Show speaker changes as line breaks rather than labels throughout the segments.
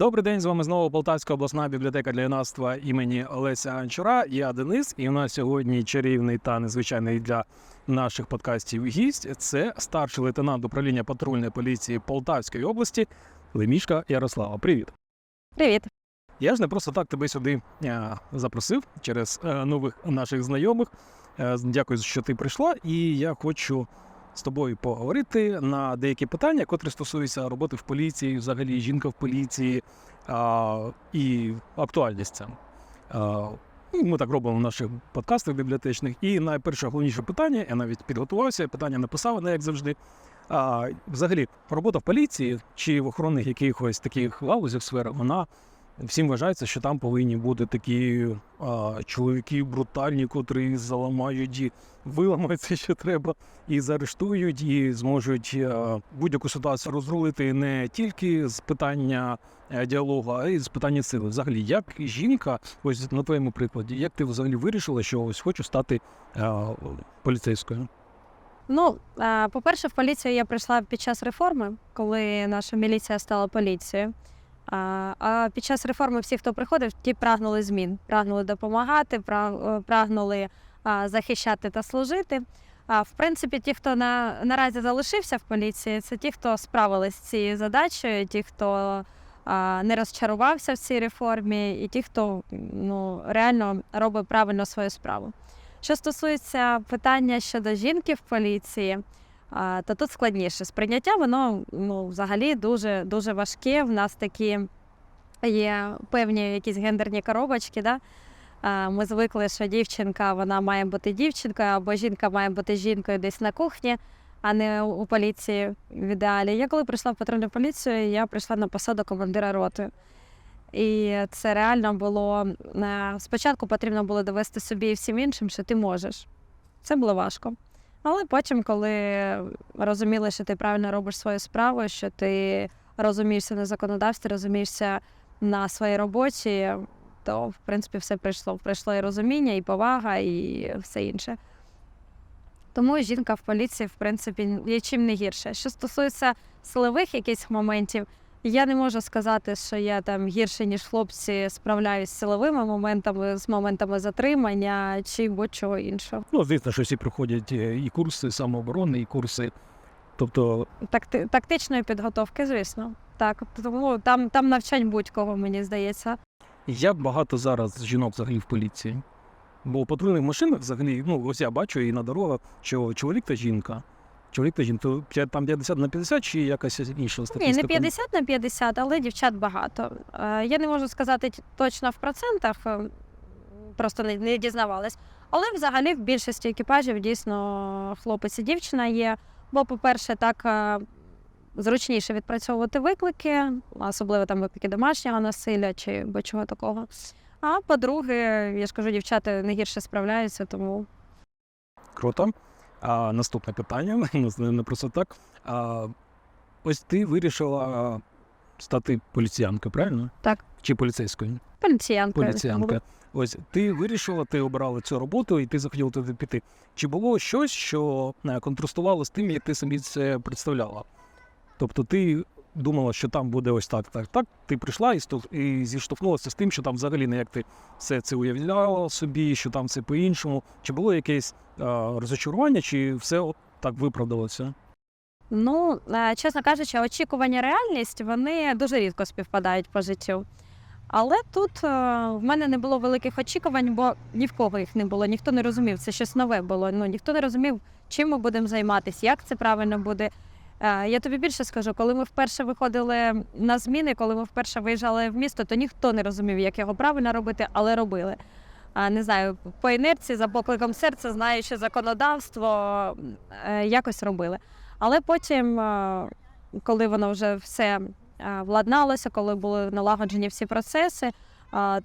Добрий день, з вами знову Полтавська обласна бібліотека для юнацтва імені Олеся Анчура. Я Денис, і у нас сьогодні чарівний та незвичайний для наших подкастів гість. Це старший лейтенант управління патрульної поліції Полтавської області Лемішка Ярослава. Привіт!
Привіт.
Я ж не просто так тебе сюди е, запросив через е, нових наших знайомих. Е, Дякую, що ти прийшла, і я хочу з тобою поговорити на деякі питання, котрі стосуються роботи в поліції, взагалі жінка в поліції а, і актуальність. А, ну, Ми так робимо в наших подкастах бібліотечних. І найперше головніше питання, я навіть підготувався, питання написав, не як завжди. А, взагалі, робота в поліції чи в охоронних якихось таких галузях сферах, вона всім вважається, що там повинні бути такі а, чоловіки брутальні, котрі заламають і виламаються, що треба, і заарештують, і зможуть будь-яку ситуацію розрулити не тільки з питання е, діалогу, а й з питання сили. Взагалі, як жінка, ось на твоєму прикладі, як ти взагалі вирішила, що ось хочу стати а, поліцейською?
Ну, по-перше, в поліцію я прийшла під час реформи, коли наша міліція стала поліцією. А під час реформи всі, хто приходив, ті прагнули змін, прагнули допомагати, е, прагнули захищати та служити. А в принципі, ті, хто на, наразі залишився в поліції, це ті, хто справились з цією задачею, ті, хто а, не розчарувався в цій реформі, і ті, хто ну, реально робить правильно свою справу. Що стосується питання щодо жінки в поліції, то тут складніше. Сприйняття воно ну, взагалі дуже, дуже важке. В нас такі є певні якісь гендерні коробочки. Да? Ми звикли, що дівчинка вона має бути дівчинкою, або жінка має бути жінкою десь на кухні, а не у поліції в ідеалі. Я коли прийшла в патрульну поліцію, я прийшла на посаду командира роти. І це реально було е, спочатку потрібно було довести собі і всім іншим, що ти можеш. Це було важко. Але потім, коли розуміли, що ти правильно робиш свою справу, що ти розумієшся на законодавстві, розумієшся на своїй роботі, то в принципі все прийшло. Прийшло і розуміння, і повага, і все інше. Тому жінка в поліції, в принципі, є чим не гірше. Що стосується силових якихось моментів, я не можу сказати, що я там гірше, ніж хлопці, справляюсь з силовими моментами, з моментами затримання чи будь-чого іншого.
Ну, звісно, що всі проходять е, і курси самооборони, і курси. Тобто,
Такти, тактичної підготовки, звісно. Так, тому там, там навчать будь-кого, мені здається.
як багато зараз жінок взагалі в поліції? Бо патрульних машинах взагалі, ну, ось я бачу і на дорогах, що чоловік та жінка. Чоловік та жінка, то там 50 на 50 чи якась інша
Ні, не 50 на 50, але дівчат багато. Е, Я не можу сказати точно в процентах, е, просто не, не дізнавалась. Але взагалі в більшості екіпажів дійсно хлопець і дівчина є. Бо, по-перше, так е, зручніше відпрацьовувати виклики, особливо там виклики домашнього насилля чи будь-чого такого. А по-друге, я ж кажу, дівчата не гірше справляються, тому
Круто. А наступне питання, не просто так. А, ось ти вирішила стати поліціянкою, правильно?
Так.
Чи поліцейською?
Поліціянкою.
Поліціянка. Ось ти вирішила, ти обрала цю роботу і ти захотіла туди піти. Чи було щось, що е, контрастувало з тим, як ти собі це представляла? Тобто ти думала, що там буде ось так, так, так. Ти прийшла і, і зіштовхнулася з тим, що там взагалі не як ти все це уявляла собі, що там це по-іншому. Чи було якесь е, розочарування, чи все от так виправдалося?
Ну, е, чесно кажучи, очікування реальність вони дуже рідко співпадають по життю. Але тут е, в мене не було великих очікувань, бо ні в кого їх не було, ніхто не розумів, це щось нове було. Ну ніхто не розумів, чим ми будемо займатися, як це правильно буде. Е, Я тобі більше скажу, коли ми вперше виходили на зміни, коли ми вперше виїжджали в місто, то ніхто не розумів, як його правильно робити, але робили. Не знаю, по інерції, за покликом серця, знаючи законодавство, е, якось робили. Але потім, е, коли воно вже все владналося, коли були налагоджені всі процеси,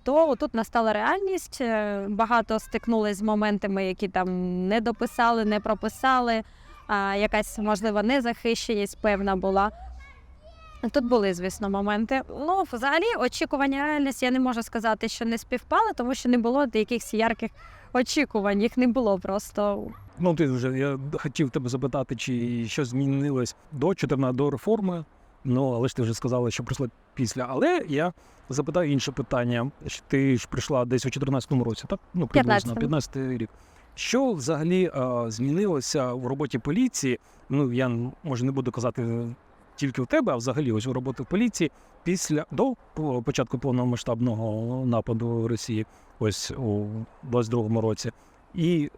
то тут настала реальність. Багато стикнулись з моментами, які там не дописали, не прописали. А, Якась можливо незахищеність певна була. Тут були, звісно, моменти. Ну, взагалі, очікування реальність я не можу сказати, що не співпали, тому що не було якихось ярких очікувань. Їх не було просто.
Ну, ти вже я хотів тебе запитати, чи щось змінилось до 14 до реформи. Ну, але ж ти вже сказала, що прийшла після. Але я запитаю інше питання. Ти ж прийшла десь у 14-му році, так? Ну, приблизно
15-му.
15 рік. Що взагалі а, змінилося в роботі поліції? Ну, я може не буду казати тільки в тебе, а взагалі ось у роботи в поліції після до по- початку повномасштабного нападу Росії, ось у 22-му році. І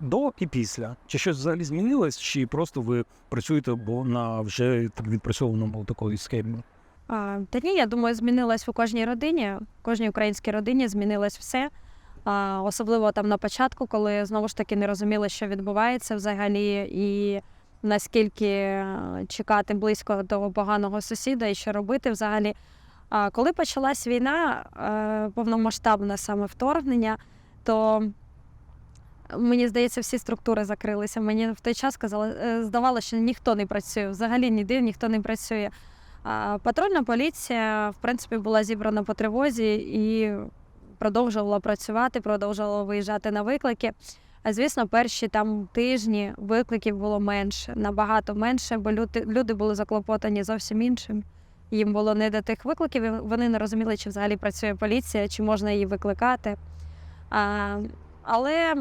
до і після. Чи щось взагалі змінилось, чи просто ви працюєте бо на вже відпрацьованому такої схемі?
А, та ні, я думаю, змінилось у кожній родині, кожній українській родині змінилось все. Особливо там на початку, коли знову ж таки не розуміли, що відбувається взагалі, і наскільки е, чекати близько до поганого сусіда і що робити взагалі. А коли почалась війна, е, повномасштабне саме вторгнення, то мені здається, всі структури закрилися. Мені в той час казали, е, здавалося, що ніхто не працює, взагалі ніде ніхто не працює. Патрульна поліція, в принципі, була зібрана по тривозі і продовжувала працювати, продовжувала виїжджати на виклики. А звісно, перші там тижні викликів було менше, набагато менше, бо люди, люди були заклопотані зовсім іншим. Їм було не до тих викликів, і вони не розуміли, чи взагалі працює поліція, чи можна її викликати. А, але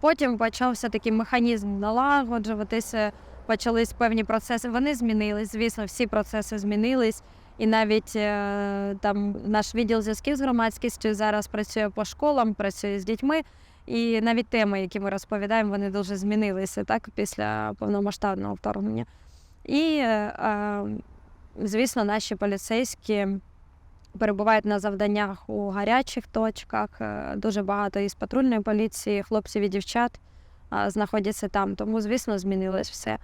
потім почався такий механізм налагоджуватися почались певні процеси. Вони змінились. Звісно, всі процеси змінились. І навіть е, там наш відділ зв'язків з громадськістю зараз працює по школам, працює з дітьми. І навіть теми, які ми розповідаємо, вони дуже змінилися так після повномасштабного вторгнення. І, е, е, звісно, наші поліцейські перебувають на завданнях у гарячих точках. Дуже багато із патрульної поліції, хлопців і дівчат знаходяться там. Тому, звісно, змінилось все.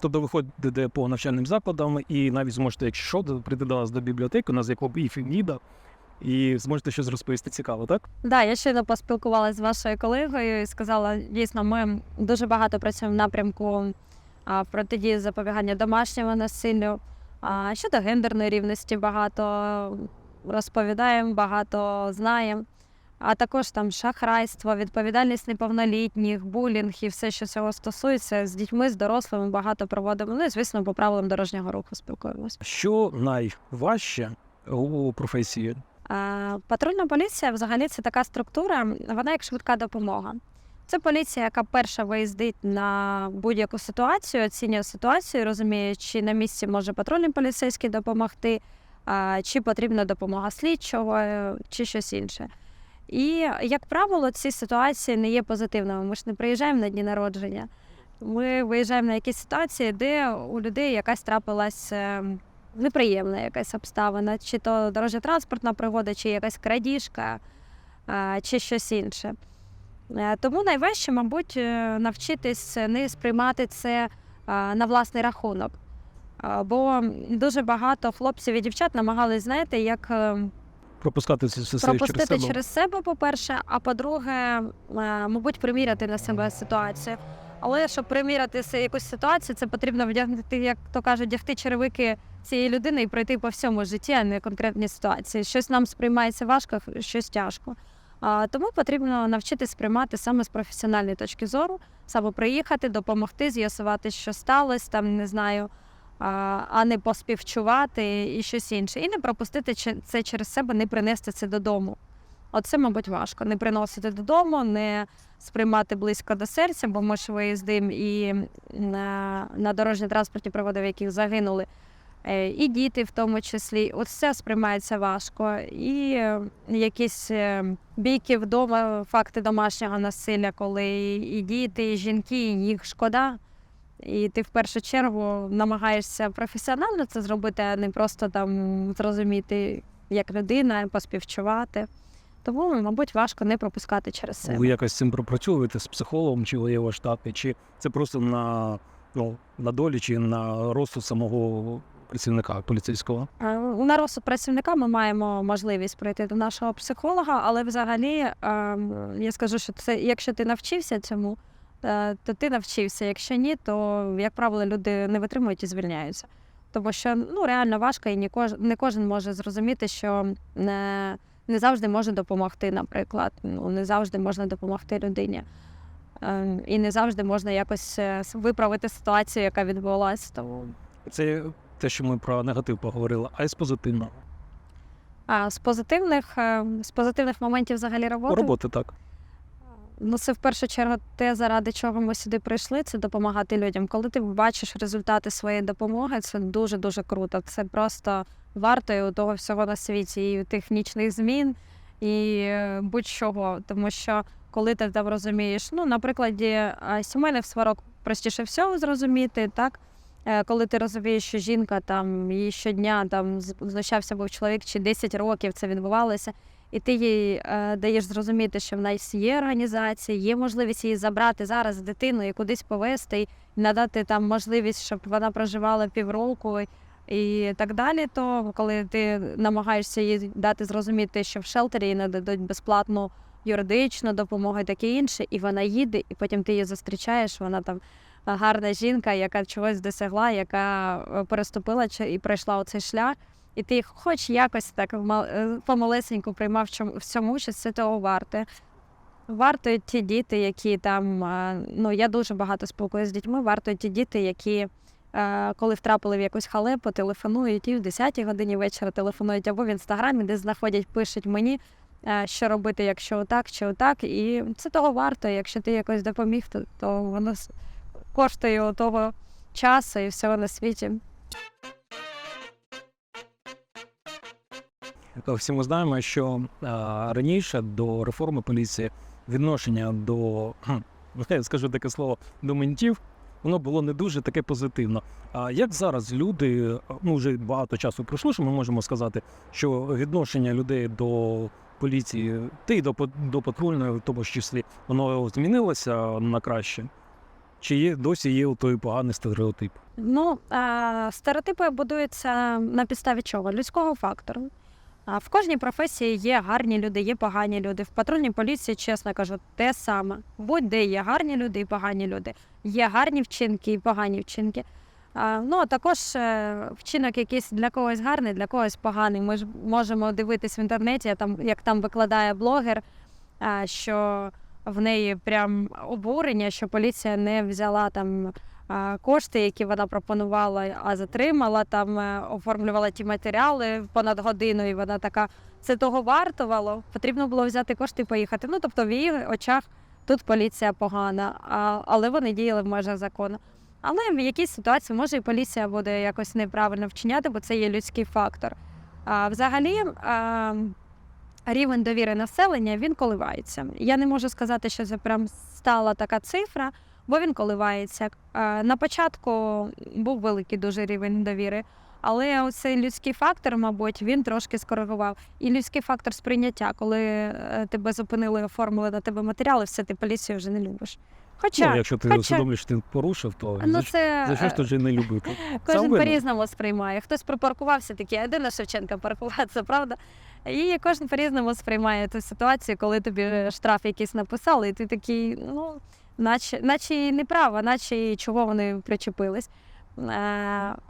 Тобто ви ходите по навчальним закладам і навіть зможете, якщо що, прийти до нас до бібліотеки, у нас є клуб і Ніда, і зможете щось розповісти цікаво, так?
Да, я щойно поспілкувалася з вашою колегою і сказала, дійсно, ми дуже багато працюємо в напрямку протидії запобігання домашнього насиллю. А щодо гендерної рівності багато розповідаємо, багато знаємо. А також там шахрайство, відповідальність неповнолітніх, булінг і все, що цього стосується, з дітьми, з дорослими багато проводимо. Ну і звісно, по правилам дорожнього руху спілкуємося.
Що найважче у професії?
А, Патрульна поліція взагалі це така структура, вона як швидка допомога. Це поліція, яка перша виїздить на будь-яку ситуацію, оцінює ситуацію, розуміє, чи на місці може патрульний поліцейський допомогти, чи потрібна допомога слідчого, е, чи щось інше. І, як правило, ці ситуації не є позитивними. Ми ж не приїжджаємо на дні народження. Ми виїжджаємо на якісь ситуації, де у людей якась трапилась е, неприємна якась обставина, чи то дорожньо-транспортна пригода, чи якась крадіжка, е, чи щось інше. Е, Тому найважче, мабуть, навчитись не сприймати це на власний рахунок. Бо дуже багато хлопців і дівчат намагались, знаєте, як
Пропускати це все
пропустити
через
через
себе?
себе, по-перше, а по-друге, е, мабуть, приміряти на себе ситуацію. Але щоб приміряти якусь ситуацію, це потрібно вдягнути, як то кажуть, вдягти черевики цієї людини і пройти по всьому житті, а не конкретні ситуації. Щось нам сприймається важко, щось тяжко. А, тому потрібно навчитися сприймати саме з професіональної точки зору, саме приїхати, допомогти, з'ясувати, що сталося, там не знаю, а, не поспівчувати і щось інше. І не пропустити це через себе, не принести це додому. Оце, мабуть, важко. Не приносити додому, не сприймати близько до серця, бо ми ж виїздимо і на, на дорожні транспортні пригоди, в яких загинули. е, І діти в тому числі, все сприймається важко. І е, якісь е, бійки вдома, факти домашнього насилля, коли і діти, і жінки, і їх шкода. І ти в першу чергу намагаєшся професіонально це зробити, а не просто там зрозуміти як людина, поспівчувати. Тому, мабуть, важко не пропускати через себе.
Ви якось з цим пропрацьовуєте з психологом чи ви є штаті, чи це просто на, ну, на долі, чи на розсуд самого працівника поліцейського?
На розсуд працівника ми маємо можливість прийти до нашого психолога, але взагалі ем, я скажу, що це якщо ти навчився цьому, то ти навчився. Якщо ні, то як правило люди не витримують і звільняються. тому що ну реально важко, і не кожен, може зрозуміти, що не, не завжди може допомогти, наприклад. Ну не завжди можна допомогти людині. Е, І не завжди можна якось е, виправити ситуацію, яка відбулася. Тому
Це те, що ми про негатив поговорили, а й з позитивного.
а з позитивних е, з позитивних моментів взагалі роботи.
Роботи так.
Ну, це в першу чергу те, заради чого ми сюди прийшли, це допомагати людям. Коли ти бачиш результати своєї допомоги, це дуже дуже круто. Це просто варто і у того всього на світі, і тих нічних змін, і е, будь-чого. Тому що коли ти там розумієш, ну, на прикладі сімейних сварок простіше всього зрозуміти, так. Е, Коли ти розумієш, що жінка там її щодня там знущався був чоловік чи 10 років це відбувалося, і ти їй е, даєш зрозуміти, що в нас є організація, є можливість її забрати зараз дитину і кудись повезти, і надати там можливість, щоб вона проживала півроку і так далі. То коли ти намагаєшся їй дати зрозуміти, що в шелтері їй нададуть безплатну юридичну допомогу і таке інше, і вона їде, і потім ти її зустрічаєш, вона там. Гарна жінка, яка чогось досягла, яка е, переступила і пройшла оцей шлях, і ти хоч якось так е, помалесеньку приймав в цьому участь, це того варте. Варто ті діти, які там, е, ну я дуже багато спілкуюся з дітьми, варто ті діти, які е, коли втрапили в якусь халепу, телефонують і в 10-й годині вечора телефонують або в інстаграмі, де знаходять, пишуть мені, що робити, якщо отак чи отак. І це того варто. Якщо ти якось допоміг, то, то воно коштує того часу і всього на світі.
Всі ми знаємо, що а, раніше до реформи поліції відношення до, я скажу таке слово, до ментів, воно було не дуже таке позитивно. А як зараз люди, ну вже багато часу пройшло, що ми можемо сказати, що відношення людей до поліції, та й до, до патрульної, в тому ж числі, воно змінилося на краще? Чи є досі є той поганий стереотип?
Ну, е, стереотипи будуються на підставі чого? Людського фактору. В кожній професії є гарні люди, є погані люди. В патрульній поліції, чесно кажу, те саме. Будь-де є гарні люди і погані люди. Є гарні вчинки і погані вчинки. Ну, а також е, вчинок якийсь для когось гарний, для когось поганий. Ми ж можемо дивитись в інтернеті, там, як там викладає блогер, що в неї прям обурення, що поліція не взяла там кошти, які вона пропонувала, а затримала там, е, оформлювала ті матеріали понад годину, і вона така. Це того вартувало. Потрібно було взяти кошти і поїхати. Ну тобто в її очах тут поліція погана, а, але вони діяли в межах закону. Але в якійсь ситуації може і поліція буде якось неправильно вчиняти, бо це є людський фактор. А, взагалі, а, рівень довіри населення він коливається. Я не можу сказати, що це прям стала така цифра, бо він коливається. Е, На початку був великий дуже рівень довіри, але оцей людський фактор, мабуть, він трошки скоригував. І людський фактор сприйняття, коли е, тебе зупинили, оформили на тебе матеріали, все ти поліцію вже не любиш. Хоча,
ну, якщо ти
хоча-
усвідомиш, що ти порушив, то
ну
за,
це
за що ж
е,
тут же не любити?
Кожен по-різному сприймає. Хтось припаркувався такий, а де на Шевченка паркуватися, правда? І кожен по-різному сприймає ту ситуацію, коли тобі штраф якийсь написали, і ти такий, ну, наче, наче і не права, наче і чого вони причепились. Е,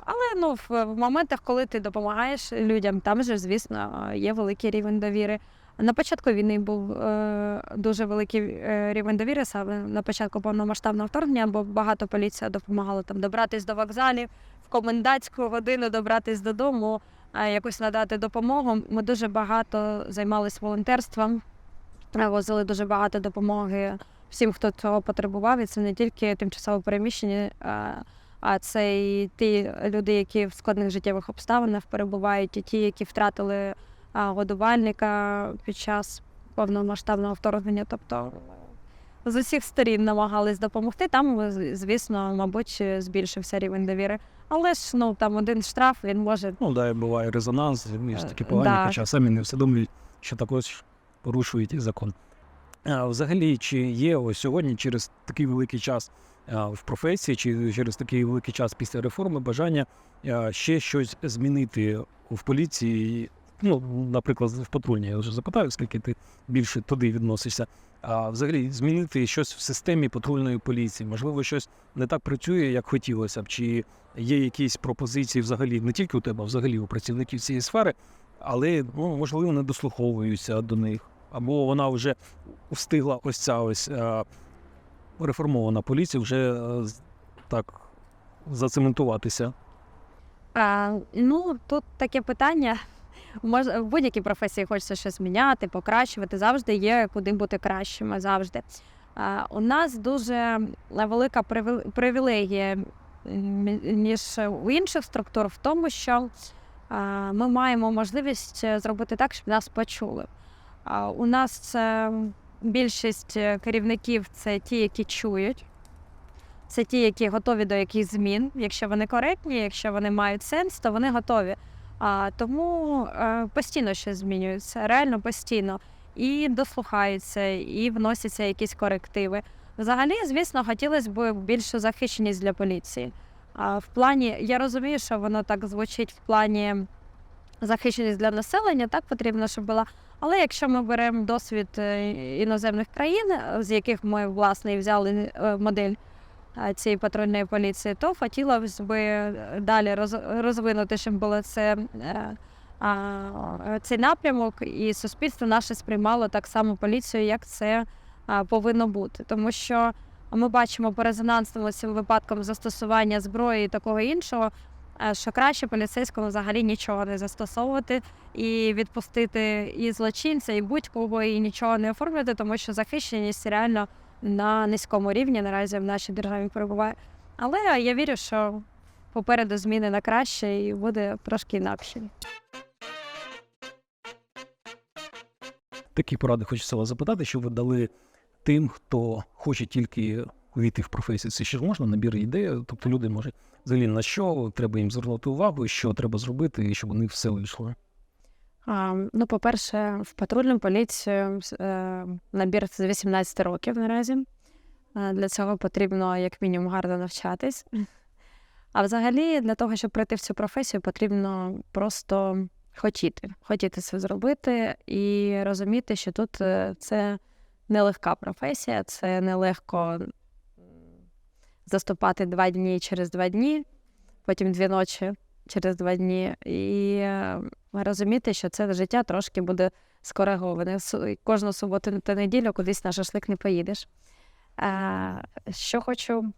але ну, в, моментах, коли ти допомагаєш людям, там же, звісно, є великий рівень довіри. На початку війни був е, дуже великий е, рівень довіри, саме на початку повномасштабного вторгнення, бо багато поліція допомагала там добратись до вокзалів, в комендантську годину добратись додому, якось надати допомогу. Ми дуже багато займалися волонтерством, возили дуже багато допомоги всім, хто цього потребував. І це не тільки тимчасово переміщені, е, а це і ті люди, які в складних життєвих обставинах перебувають, і ті, які втратили годувальника під час повномасштабного вторгнення. Тобто з усіх сторін намагались допомогти. Там, звісно, мабуть, збільшився рівень довіри. Але ж ну там один штраф він може
Ну, да, і буває резонанс, між
Е,
такі погані,
да.
хоча самі не усвідомлюють, що також порушують і закон. Взагалі, чи є ось сьогодні через такий великий час в професії, чи через такий великий час після реформи бажання ще щось змінити в поліції, ну, наприклад, в патрульній. Я вже запитаю, скільки ти більше туди відносишся. А взагалі змінити щось в системі патрульної поліції, можливо, щось не так працює, як хотілося б, чи є якісь пропозиції взагалі не тільки у тебе, а взагалі у працівників цієї сфери, але ну, можливо не дослуховуються до них, або вона вже встигла ось ця ось е, реформована поліція вже е, так зацементуватися.
А, ну, тут таке питання. Мож, в будь-якій професії хочеться щось міняти, покращувати. Завжди є куди бути кращими. Завжди. А, у нас дуже велика привілегія ніж у інших структур в тому, що а, ми маємо можливість е, зробити так, щоб нас почули. У нас більшість е, керівників це ті, які чують. Це ті, які готові до якихось змін. Якщо вони коректні, якщо вони мають сенс, то вони готові. А, тому е, постійно щось змінюється, реально постійно. І дослухаються, і вносяться якісь корективи. Взагалі, звісно, хотілося б більшу захищеність для поліції. А в плані, я розумію, що воно так звучить в плані захищеність для населення, так потрібно, щоб була. Але якщо ми беремо досвід е, іноземних країн, е, з яких ми власне взяли е, модель цієї патрульної поліції, то хотілося б далі розвинути, щоб було це. Цей напрямок і суспільство наше сприймало так само поліцію, як це повинно бути. Тому що ми бачимо по резонансному цим випадкам застосування зброї і такого іншого, що краще поліцейському взагалі нічого не застосовувати і відпустити і злочинця, і будь-кого, і нічого не оформлювати, тому що захищеність реально на низькому рівні наразі в нашій державі перебуває. Але я вірю, що попереду зміни на краще і буде трошки інакше.
Такі поради хочеться вас запитати, що ви дали тим, хто хоче тільки увійти в професію. Це ще ж можна набір ідей. Тобто люди можуть взагалі на що треба їм звернути увагу, що треба зробити, щоб у них все вийшло.
А, ну, по-перше, в патрульну поліцію е, набір з 18 років наразі. Е, Для цього потрібно як мінімум гарно навчатись. А взагалі, для того, щоб прийти в цю професію, потрібно просто хотіти, хотіти це зробити і розуміти, що тут е, це нелегка професія, це нелегко заступати два дні через два дні, потім дві ночі через два дні, і е, розуміти, що це життя трошки буде скориговане. Кожну суботу та неділю кудись на шашлик не поїдеш. Е, Що хочу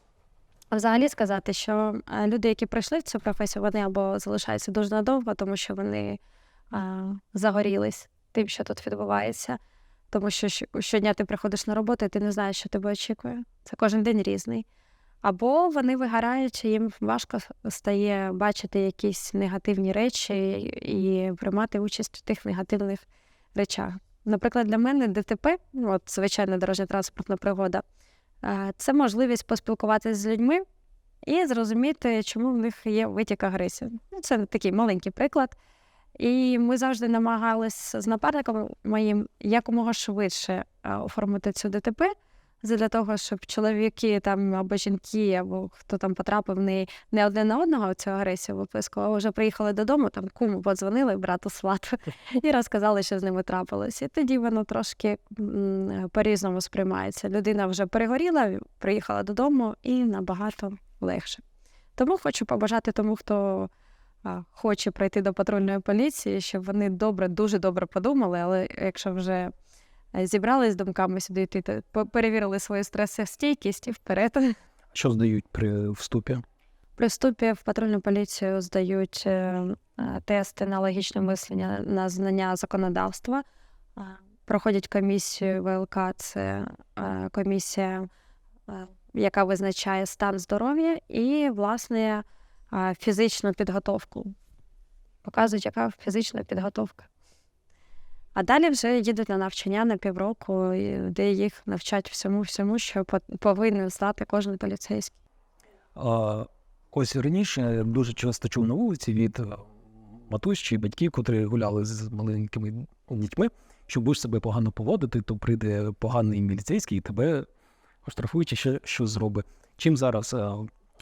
взагалі сказати, що е, люди, які прийшли в цю професію, вони або залишаються дуже надовго, тому що вони загорілись тим, що тут відбувається. Тому що щодня ти приходиш на роботу, і ти не знаєш, що тебе очікує. Це кожен день різний. Або вони вигорають, їм важко стає бачити якісь негативні речі і приймати участь у тих негативних речах. Наприклад, для мене ДТП, от звичайна дорожня транспортна пригода, е, це можливість поспілкуватися з людьми і зрозуміти, чому в них є витік агресії. Ну, Це такий маленький приклад. І ми завжди намагалися з напарником моїм якомога швидше е, оформити цю ДТП, для того, щоб чоловіки там або жінки, або хто там потрапив в неї не одне на одного цю агресію виписку, а вже приїхали додому, там куму подзвонили, брату свату, і розказали, що з ними трапилось. І тоді воно трошки по-різному сприймається. Людина вже перегоріла, приїхала додому і набагато легше. Тому хочу побажати тому, хто а, хоче прийти до патрульної поліції, щоб вони добре, дуже добре подумали, але якщо вже зібрались з думками сюди йти, перевірили свою стресостійкість і вперед.
Що здають при вступі?
При вступі в патрульну поліцію здають е, е, тести на логічне мислення, на знання законодавства, е, проходять комісію ВЛК, це е, комісія, е, яка визначає стан здоров'я, і, власне, е, фізичну підготовку. Показують, яка фізична підготовка. А далі вже їдуть на навчання на півроку, де їх навчать всьому, всьому, що по- повинен знати кожен поліцейський.
А, ось раніше дуже часто чув на вулиці від матусь батьків, котрі гуляли з маленькими дітьми, що будеш себе погано поводити, то прийде поганий міліцейський і тебе оштрафують чи ще щось зробить. Чим зараз е,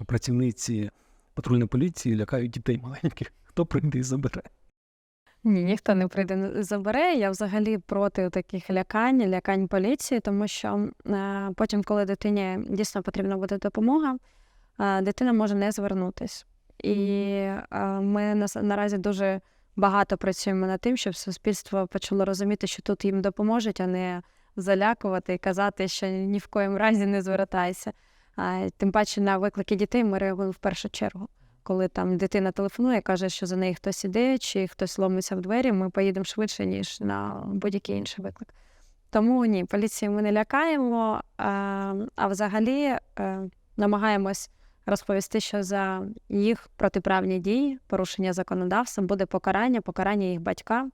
працівниці патрульної поліції лякають дітей маленьких? Хто прийде і забере?
Ні, ніхто не прийде не забере. Я взагалі проти таких лякань, лякань поліції, тому що е, потім, коли дитині дійсно потрібна буде допомога, е, дитина може не звернутись. І е, ми нас- наразі дуже багато працюємо над тим, щоб суспільство почало розуміти, що тут їм допоможуть, а не залякувати і казати, що ні в коїм разі не звертайся. А, тим паче на виклики дітей ми реагуємо в першу чергу. Коли там дитина телефонує, каже, що за нею хтось іде, чи хтось ломиться в двері, ми поїдемо швидше, ніж на будь-який інший виклик. Тому ні, поліції ми не лякаємо, а, а взагалі е, намагаємось розповісти, що за їх протиправні дії, порушення законодавства буде покарання, покарання їх батькам.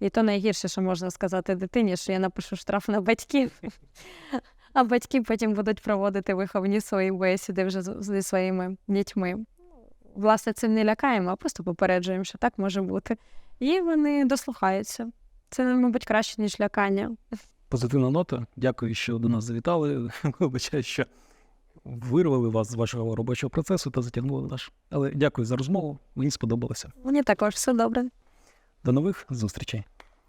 І то найгірше, що можна сказати дитині, що я напишу штраф на батьків, а батьки потім будуть проводити виховні свої бесіди вже зі своїми дітьми. Власне, цим не лякаємо, а просто попереджуємо, що так може бути. І вони дослухаються. Це, мабуть, краще, ніж лякання.
Позитивна нота. Дякую, що до нас завітали. Вибачаю, що вирвали вас з вашого робочого процесу та затягнули наш. Але дякую за розмову. Мені сподобалося.
Мені також все добре.
До нових зустрічей.